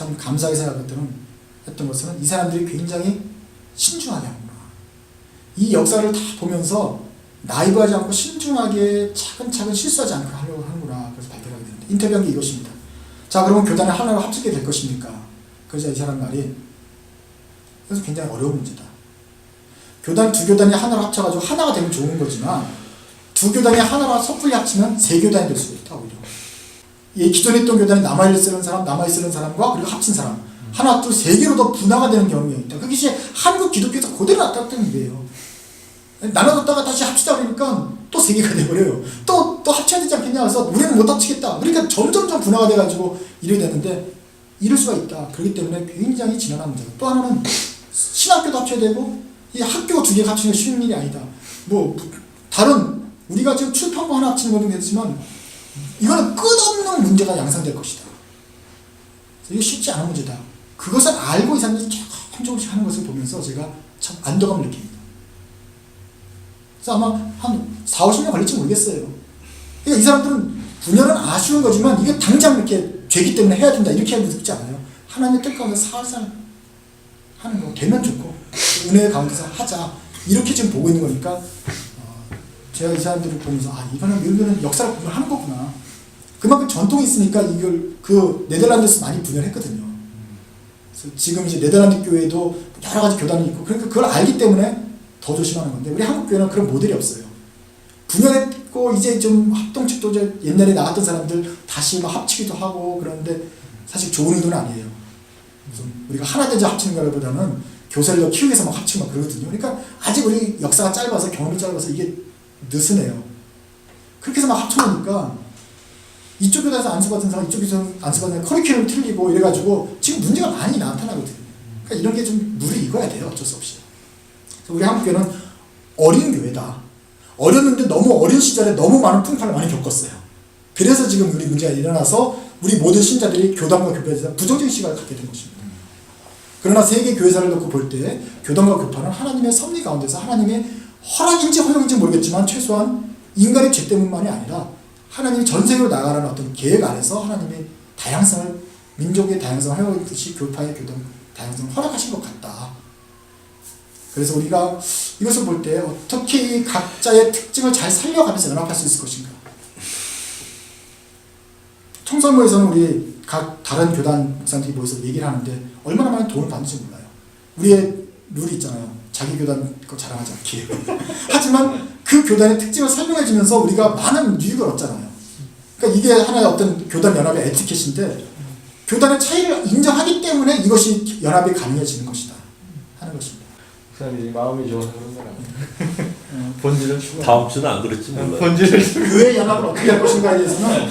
참 감사하게 생각했던 했던 것은 이 사람들이 굉장히 신중하게 하는구나. 이 역사를 다 보면서 나이브하지 않고 신중하게 차근차근 실수하지 않고 하려고 하는구나. 그래서 발견하게 됩니다. 인터뷰한 게 이것입니다. 자, 그러면 교단을 하나로 합치게 될 것입니까? 그러자 이 사람 말이 그래서 굉장히 어려운 문제다. 교단 두 교단이 하나로 합쳐가지고 하나가 되면 좋은 거지만 두 교단이 하나로 섣불리 합치면 세 교단이 될 수가 있다. 이 기존에 있던 교단이 남아있는 사람, 남아있는 사람과 그리고 합친 사람 하나 또세 개로 더 분화가 되는 경우가 있다. 그게 이제 한국 기독교에서 그대로 나타났던 일이에요. 나눠뒀다가 다시 합치다 보니까 또 세 개가 돼버려요. 또, 또 합쳐야 되지 않겠냐 해서 우리는 못 합치겠다. 그러니까 점점점 분화가 돼가지고 이래 되는데 이럴 수가 있다. 그렇기 때문에 굉장히 지난한 문제다. 또 하나는 신학교도 합쳐야 되고 이 학교 두 개 합치는 게 쉬운 일이 아니다. 뭐 다른 우리가 지금 출판부 하나 합치는 것도 되지만 이거는 끝없는 문제가 양상될 것이다. 이게 쉽지 않은 문제다. 그것을 알고 이 사람들이 조금 조금씩 하는 것을 보면서 제가 참 안도감을 느낍니다. 그래서 아마 한 4, 50년 걸릴지 모르겠어요. 그러니까 이 사람들은 분열은 아쉬운 거지만 이게 당장 이렇게 죄기 때문에 해야 된다 이렇게 하고 듣지 않아요. 하나님의 뜻 가운데 살살 하는 거 되면 좋고 은혜 가운데서 하자 이렇게 지금 보고 있는 거니까 어, 제가 이 사람들을 보면서 아 이거는 이거는 역사를 보면 하는 거구나. 그만큼 전통이 있으니까 이걸 그 네덜란드에서 많이 분열했거든요. 그래서 지금 이제 네덜란드 교회도 여러 가지 교단이 있고 그러니까 그걸 알기 때문에 더 조심하는 건데 우리 한국 교회는 그런 모델이 없어요. 분열했고 이제 좀 합동측도 옛날에 나갔던 사람들 다시 막 합치기도 하고 그러는데 사실 좋은 의도는 아니에요. 우리가 하나 되자 합치는 거보다는 교세를 더 키우기 위해서 막 합치고 막 그러거든요. 그러니까 아직 우리 역사가 짧아서 경험이 짧아서 이게 느슨해요. 그렇게 해서 막 합쳐놓으니까 이쪽 교단에서 안수 받은 사람 이쪽에서 안수받는 커리큘럼 틀리고 이래가지고 지금 문제가 많이 나타나거든요. 그러니까 이런 게 좀 물이 익어야 돼요. 어쩔 수 없이. 우리 한국교회는 어린 교회다. 어렸는데 너무 어린 시절에 너무 많은 풍파를 많이 겪었어요. 그래서 지금 우리 문제가 일어나서 우리 모든 신자들이 교단과 교파에 대해서 부정적인 시각을 갖게 된 것입니다. 그러나 세계 교회사를 놓고 볼 때 교단과 교파는 하나님의 섭리 가운데서 하나님의 허락인지 허용인지 모르겠지만 최소한 인간의 죄 때문만이 아니라 하나님이 전 세계로 나가라는 어떤 계획 안에서 하나님의 다양성을 민족의 다양성을 허용했듯이 교파의 교단 다양성을 허락하신 것 같다. 그래서 우리가 이것을 볼 때 어떻게 이 각자의 특징을 잘 살려가면서 연합할 수 있을 것인가. 청설모에서는 우리 각 다른 교단 목사님들이 모여서 얘기를 하는데 얼마나 많은 도움을 받는지 몰라요. 우리의 룰이 있잖아요. 자기 교단 거 자랑하지. 하지만 그 교단의 특징을 설명해주면서 우리가 많은 유익을 얻잖아요. 그러니까 이게 하나의 어떤 교단 연합의 에티켓인데 교단의 차이를 인정하기 때문에 이것이 연합이 가능해지는 것이다 하는 것입니다. 목사님이 마음이 좋아서 그런 건 아니에요. 본질을 추구. 다음 주는 안 그럴지 몰라요. 본질을 추구. 교회 연합을 어떻게 할 것인가에 대해서는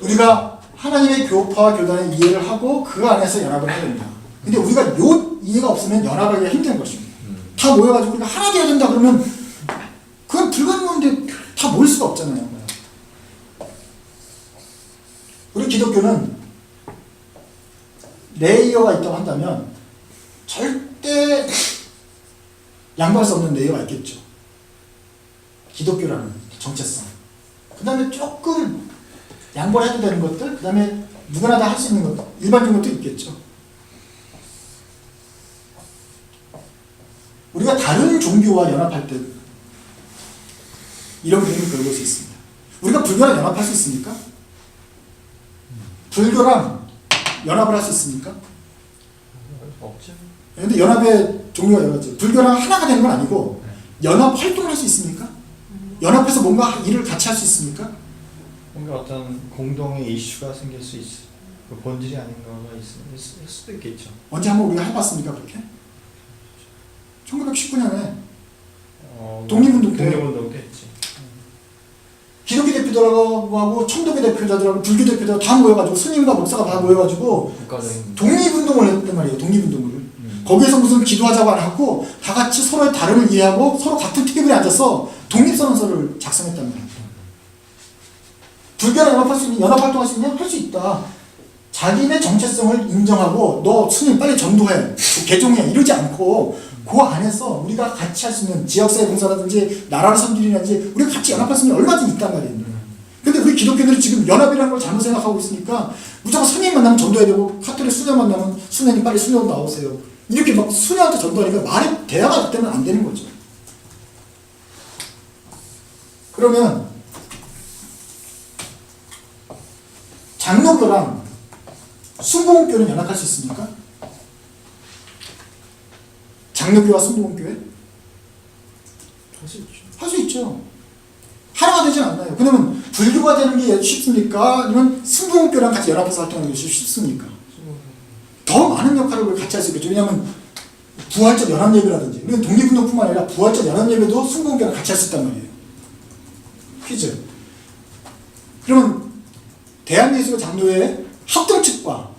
우리가 하나님의 교파와 교단의 이해를 하고 그 안에서 연합을 해야 됩니다. 근데 우리가 요 이해가 없으면 연합하기가 힘든 것입니다. 다 모여가지고 우리가 하나 되어야 된다 그러면 그건 불가능한데 다 모일 수가 없잖아요. 우리 기독교는 레이어가 있다고 한다면 절대 양보할 수 없는 레이어가 있겠죠. 기독교라는 정체성. 그 다음에 조금 양보를 해도 되는 것들, 그 다음에 누구나 다 할 수 있는 것, 일반적인 것도 있겠죠. 우리가 다른 종교와 연합할 때 이런 그림을 그려볼 수 있습니다. 우리가 불교랑 연합할 수 있습니까? 불교랑 연합을 할 수 있습니까? 없죠. 근데 연합의 종류가 여러 가지. 불교랑 하나가 되는 건 아니고 연합 활동을 할 수 있습니까? 연합해서 뭔가 일을 같이 할 수 있습니까? 뭔가 어떤 공동의 이슈가 생길 수 있. 그 본질이 아닌 거가 있, 있을 수도 있겠죠. 언제 한번 우리가 해봤습니까 그렇게? 1919년에 어, 독립운동 때. 독립운동 때 했지. 대표들하고 청도교 대표자들하고 불교 대표들 다 모여가지고 스님과 목사가 다 모여가지고 국가적인. 독립운동을 했단 말이에요. 독립운동을. 음. 거기에서 무슨 기도하자고 안 하고 다 같이 서로의 다름을 이해하고 서로 같은 테이블에 앉아서 독립선언서를 작성했단 말이에요. 불교랑 연합할 수 있니? 연합활동할 수 있냐? 할 수 있다. 자기네 정체성을 인정하고 너 스님 빨리 전도해, 개종해 이러지 않고 그 안에서 우리가 같이 할 수 있는 지역사회 봉사라든지 나라를 섬기라든지 우리가 같이 연합할 수 있는 얼마든지 있단 말이에요. 근데 우리 기독교들이 지금 연합이라는 걸 잘못 생각하고 있으니까 무조건 선생님 만나면 전도해야 되고 카톨릭 수녀 만나면 수녀님 빨리 수녀 나오세요. 이렇게 막 수녀한테 전도하니까 말이 대화가 그때는 안 되는 거죠. 그러면 장로교랑 순복음교는 연합할 수 있습니까? 장로교와 순복음교회? 할 수 있죠. 할 수 있죠. 하나가 되진 않나요? 그러면 불교가 되는 게 쉽습니까? 아니면 순복음교랑 같이 연합해서 활동하는 것이 쉽습니까? 더 많은 역할을 같이 할 수 있겠죠. 왜냐하면 부활절 연합예배라든지 우리는 독립운동뿐만 아니라 부활절 연합예배도 순복음교랑 같이 할 수 있단 말이에요. 퀴즈. 그러면 대한예수교 장로회 합동 측과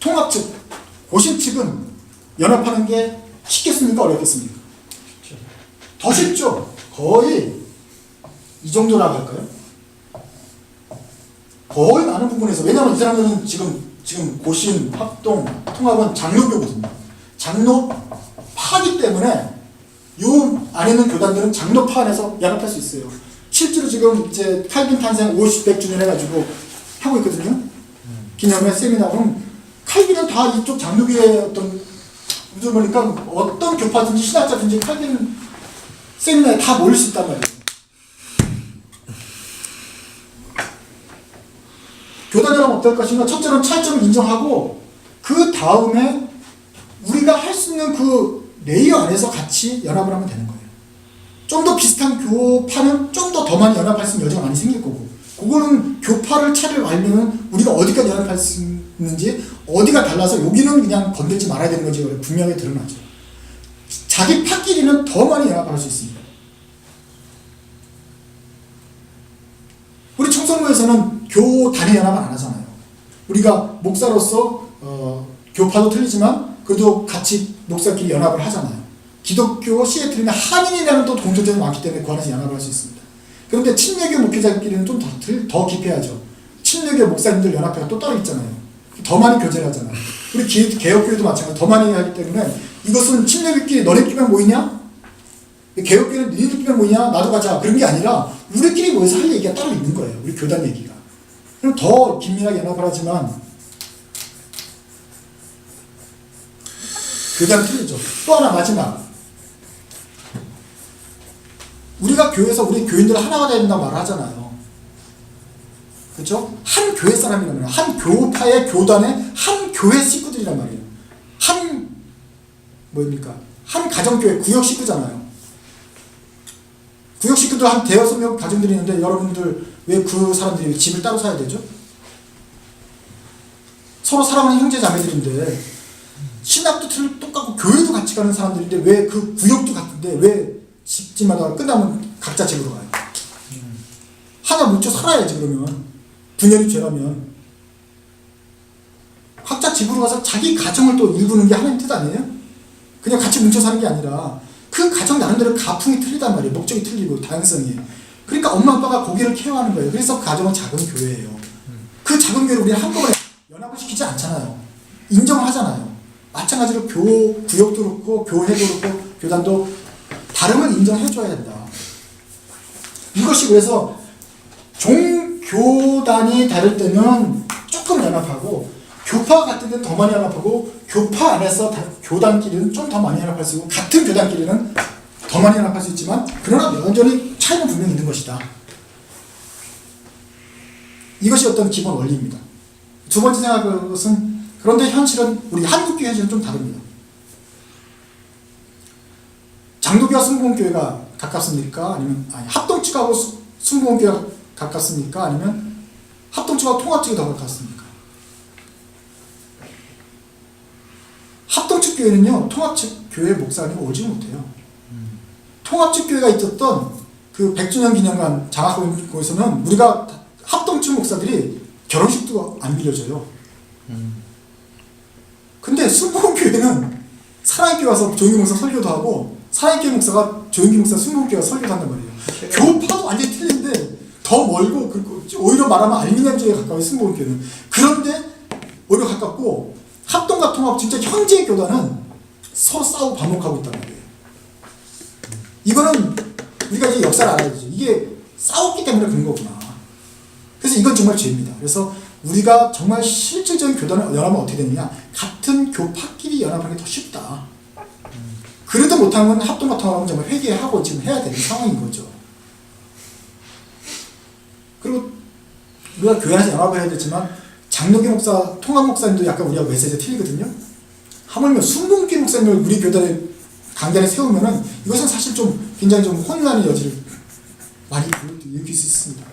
통합 측, 고심 측은 연합하는 게 쉽겠습니까? 어렵겠습니까? 더 쉽죠. 거의 이 정도라고 할까요? 거의 많은 부분에서 왜냐하면 이 사람들은 지금 지금 고신 합동 통합은 장로교거든요. 장로파기 때문에 요 안에 있는 교단들은 장로파 안에서 연합할 수 있어요. 실제로 지금 이제 칼빈 탄생 50, 100주년 해가지고 하고 있거든요. 기념회 세미나 그럼 칼빈은 다 이쪽 장로교의 어떤 무슨 보니까 어떤 교파든지 신학자든지 칼빈 세미나에 다 모일 수 있단 말이에요. 교단이라면 어떨 것인가? 첫째는 차이점을 인정하고 그 다음에 우리가 할 수 있는 그 레이어 안에서 같이 연합을 하면 되는 거예요. 좀 더 비슷한 교파는 좀 더 더 많이 연합할 수 있는 여지가 많이 생길 거고 그거는 교파를 차를 알면 우리가 어디까지 연합할 수 있는지 어디가 달라서 여기는 그냥 건들지 말아야 되는 거지 분명히 드러나죠. 자기 파끼리는 더 많이 연합할 수 있습니다. 우리 청성부에서는 교단위 연합은 안 하잖아요. 우리가 목사로서 어, 교파도 틀리지만 그래도 같이 목사끼리 연합을 하잖아요. 기독교 시애틀이나 한인이라는 또 공통점이 많기 때문에 그 안에서 연합을 할 수 있습니다. 그런데 친례교 목회자끼리는 좀더더 깊해야죠. 친례교 목사님들 연합회가 또 따로 있잖아요. 더 많이 교제를 하잖아요. 우리 기, 개혁교회도 마찬가지 더 많이 하기 때문에 이것은 친례교끼리 너네끼리만 모이냐? 개혁교회는 너희들끼리만 모이냐? 나도 가자. 그런 게 아니라 우리끼리 모여서 할 얘기가 따로 있는 거예요. 우리 교단 얘기가. 그럼 더 긴밀하게 연합을 하지만 교단은 틀리죠. 또 하나 마지막. 우리가 교회에서 우리 교인들 하나가 된다고 말을 하잖아요. 그렇죠? 한 교회 사람이란 말이에요. 한 교파의 교단의 한 교회 식구들이란 말이에요. 한 뭐입니까? 한 가정교회 구역 식구잖아요. 구역 식구들 한 대여섯 명 가정들이 있는데 여러분들 왜 그 사람들이 집을 따로 사야 되죠? 서로 사랑하는 형제 자매들인데 신학도 틀 똑같고 교회도 같이 가는 사람들인데 왜 그 구역도 같은데 왜 집집마다 끝나면 각자 집으로 가요? 하나 뭉쳐 살아야지 그러면 분열이 죄라면 각자 집으로 가서 자기 가정을 또 일구는 게 하나님 뜻 아니에요? 그냥 같이 뭉쳐 사는 게 아니라 그 가정 나름대로 가풍이 틀리단 말이에요. 목적이 틀리고 다양성이. 그러니까 엄마 아빠가 고기를 케어하는 거예요. 그래서 가정은 작은 교회예요. 그 작은 교회를 우리는 한꺼번에 연합을 시키지 않잖아요. 인정을 하잖아요. 마찬가지로 교 구역도 그렇고 교회도 그렇고 교단도 다름을 인정해줘야 된다. 이것이 그래서 종교단이 다를 때는 조금 연합하고 교파 같은 데는 더 많이 연합하고 교파 안에서 다- 교단끼리는 좀 더 많이 연합할 수 있고 같은 교단끼리는 더 많이 연합할 수 있지만 그러나 여전히 차이는 분명히 있는 것이다. 이것이 어떤 기본 원리입니다. 두 번째 생각하는 것은 그런데 현실은 우리 한국교회 현실은 좀 다릅니다. 장로교와 순복음교회가 가깝습니까? 아니면 아니, 합동측하고 수- 순복음교회가 가깝습니까? 아니면 합동측하고 통합측이 더 가깝습니까? 합동측 교회는요 통합측 교회 목사님 오지 못해요. 통합측 교회가 있었던 그 100주년 기념관 장학금고에서는 우리가 합동측 목사들이 결혼식도 안 빌려줘요. 근데 순복음교회는 사랑교회 와서 조용기 목사 설교도 하고 사랑교회 목사가 조용기 목사 순복음교회 설교도 한단 말이에요. 교파도 완전히 틀린데 더 멀고 그리고 오히려 말하면 알미니안주에 가까운 순복음교회는 그런데 오히려 가깝고 합동과 통합 진짜 형제 교단은 서로 싸우고 반목하고 있단 말이에요. 이거는 우리가 이제 역사를 알아야 되죠. 이게 싸웠기 때문에 그런 거구나. 그래서 이건 정말 죄입니다. 그래서 우리가 정말 실질적인 교단을 연합하면 어떻게 되느냐 같은 교파끼리 연합하는 게더 쉽다 그래도 못하면 합동합통하면 정말 회개하고 지금 해야 되는 상황인 거죠 그리고 우리가 교회 안에서 연합을 해야 되지만 장로교 목사, 통합 목사님도 약간 우리가 메시지가 틀리거든요 하물며 순봉교 목사님을 우리 교단에 강단에 세우면은 이것은 사실 좀 굉장히 좀 혼란의 여지를 많이 일으킬 수 있습니다.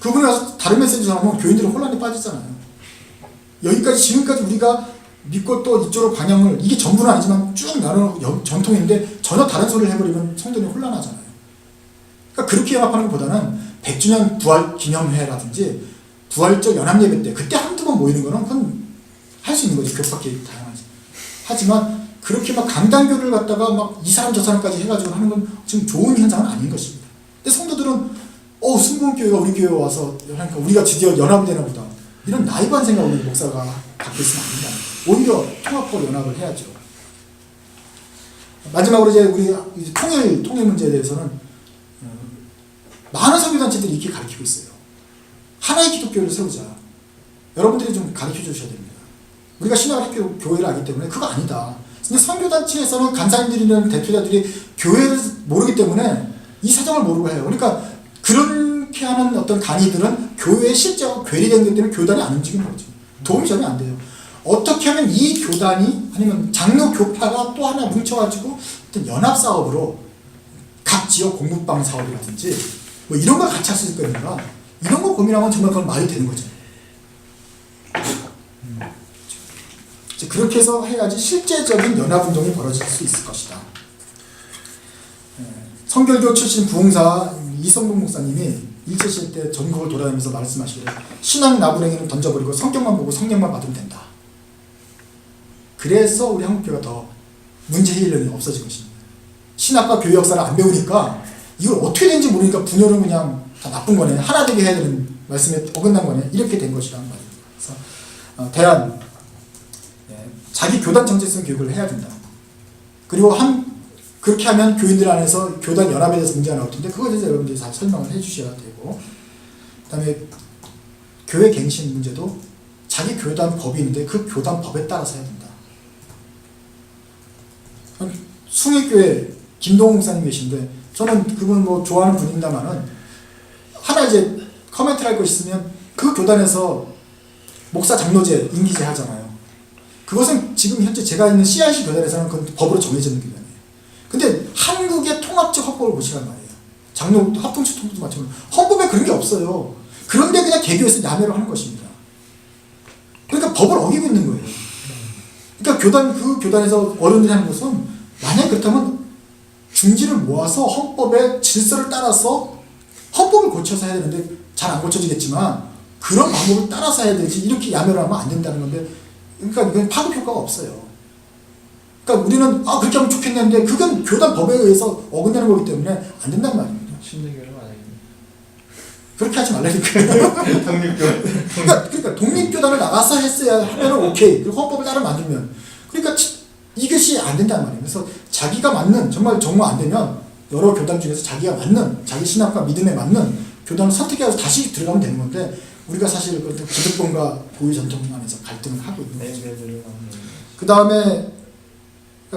그분이 와서 다른 메시지 전하면 교인들은 혼란에 빠지잖아요. 여기까지 지금까지 우리가 믿고 또 이쪽으로 방향을 이게 전부는 아니지만 쭉 나누는 여- 전통인데 전혀 다른 소리를 해버리면 성도는 혼란하잖아요. 그러니까 그렇게 연합하는 것보다는 100주년 부활 기념회라든지 부활적 연합 예배 때 그때 한두 번 모이는 거는 그건 할 수 있는 거지 교밖에 다양하지. 하지만 그렇게 막 강단교를 갖다가 막 이 사람 저 사람까지 해가지고 하는 건 지금 좋은 현상은 아닌 것입니다. 근데 성도들은 어 순봉교회가 우리 교회 와서 그러니까 우리가 드디어 연합이 되나 보다 이런 나이브한 생각으로 목사가 갖고 있으면 안 된다. 오히려 통합하고 연합을 해야죠. 마지막으로 이제 우리 이제 통일 통일 문제에 대해서는 어, 많은 선교단체들이 이렇게 가르치고 있어요. 하나의 기독교를 세우자. 여러분들이 좀 가르쳐 주셔야 됩니다. 우리가 신학교 교회를 알기 때문에 그거 아니다. 근데 선교단체에서는 간사님들이나 대표자들이 교회를 모르기 때문에 이 사정을 모르고 해요. 그러니까 그렇게 하는 어떤 강의들은 교회에 실제하고 괴리된 것 때문에 교단이 안 움직이는 거죠. 도움이 전혀 안 돼요. 어떻게 하면 이 교단이 아니면 장로 교파가 또 하나 뭉쳐가지고 어떤 연합 사업으로 각 지역 공부방 사업이라든지 뭐 이런 걸 같이 할 수 있거든요. 이런 거 고민하면 정말 그건 말이 되는 거죠. 그렇게 해서 해야지 실제적인 연합 운동이 벌어질 수 있을 것이다. 예, 성결교 출신 부흥사 이성동 목사님이 일제시대 때 전국을 돌아다니면서 말씀하시기를 신앙 나부랭이는 던져버리고 성경만 보고 성령만 받으면 된다. 그래서 우리 한국교회가 더 문제 해결력이 없어진 것입니다. 신학과 교회 역사를 안 배우니까 이걸 어떻게 되는지 모르니까 분열은 그냥 다 나쁜 거네. 하나 되게 해야 되는 말씀에 어긋난 거네. 이렇게 된 것이라는 말입니다. 그래서 어, 예, 자기 교단 정체성 교육을 해야 된다. 그리고 한 그렇게 하면 교인들 안에서 교단 연합에 대해서 문제가 나올 텐데 그거에 대해서 여러분들이 잘 설명을 해주셔야 되고 그다음에 교회 갱신 문제도 자기 교단 법이 있는데 그 교단 법에 따라서 해야 된다. 숭일교회 김동욱 목사님 계신데 저는 그분 뭐 좋아하는 분입니다만은 하나 이제 커멘트를 할거 있으면 그 교단에서 목사 장로제 임기제 하잖아요. 그것은 지금 현재 제가 있는 CRC 교단에서는 그건 법으로 정해져 있는 교단이에요. 근데 한국의 통합적 헌법을 보시란 말이에요. 장로 합동치 통도 마찬가지로 헌법에 그런 게 없어요. 그런데 그냥 개교에서 야매를 하는 것입니다. 그러니까 법을 어기고 있는 거예요. 그러니까 교단 그 교단에서 어른들이 하는 것은 만약 그렇다면 중지를 모아서 헌법의 질서를 따라서 헌법을 고쳐서 해야 되는데 잘 안 고쳐지겠지만 그런 방법을 따라서 해야 되지 이렇게 야매를 하면 안 된다는 건데 그러니까 이건 파급 효과가 없어요. 그러니까 우리는 아 그렇게 하면 좋겠는데 그건 교단 법에 의해서 어긋나는 거기 때문에 안 된단 말입니다. 신대교를 말하겠네. 그렇게 하지 말라니까요. 독립교. 그러니까, 그러니까 독립교단을 나가서 했어야 하면 오케이. 그리고 헌법을 따로 만들면. 그러니까 치- 이것이 안 된단 말이에요. 그래서 자기가 맞는 정말 정말 안 되면 여러 교단 중에서 자기가 맞는 자기 신학과 믿음에 맞는 교단을 선택해서 다시 들어가면 되는 건데 우리가 사실 그 기득권과 고유 전통 안에서 갈등을 하고 있는 거죠. 그 다음에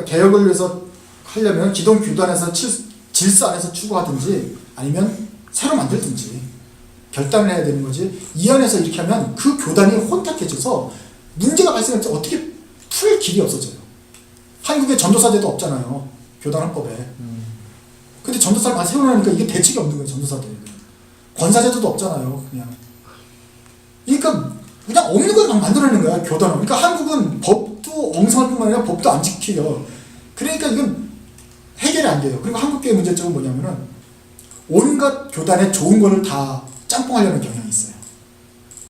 개혁을 위해서 하려면 기존 교단에서 칠- 질서 안에서 추구하든지 아니면 새로 만들든지 결단을 해야 되는 거지 이 안에서 이렇게 하면 그 교단이 혼탁해져서 문제가 발생할 때 어떻게 풀 길이 없어져요. 한국에 전도사제도 없잖아요. 교단 헌법에. 근데 전도사를 많이 세워놓으니까 이게 대책이 없는 거예요. 전도사들. 권사제도도 없잖아요. 그냥. 그러니까 그냥 없는 걸 막 만들어내는 거야. 교단은. 그러니까 한국은 법도 엉성할 뿐만 아니라 법도 안 지켜요. 그러니까 이건 해결이 안 돼요. 그리고 한국교회 문제점은 뭐냐면은 온갖 교단의 좋은 거를 다 짬뽕하려는 경향이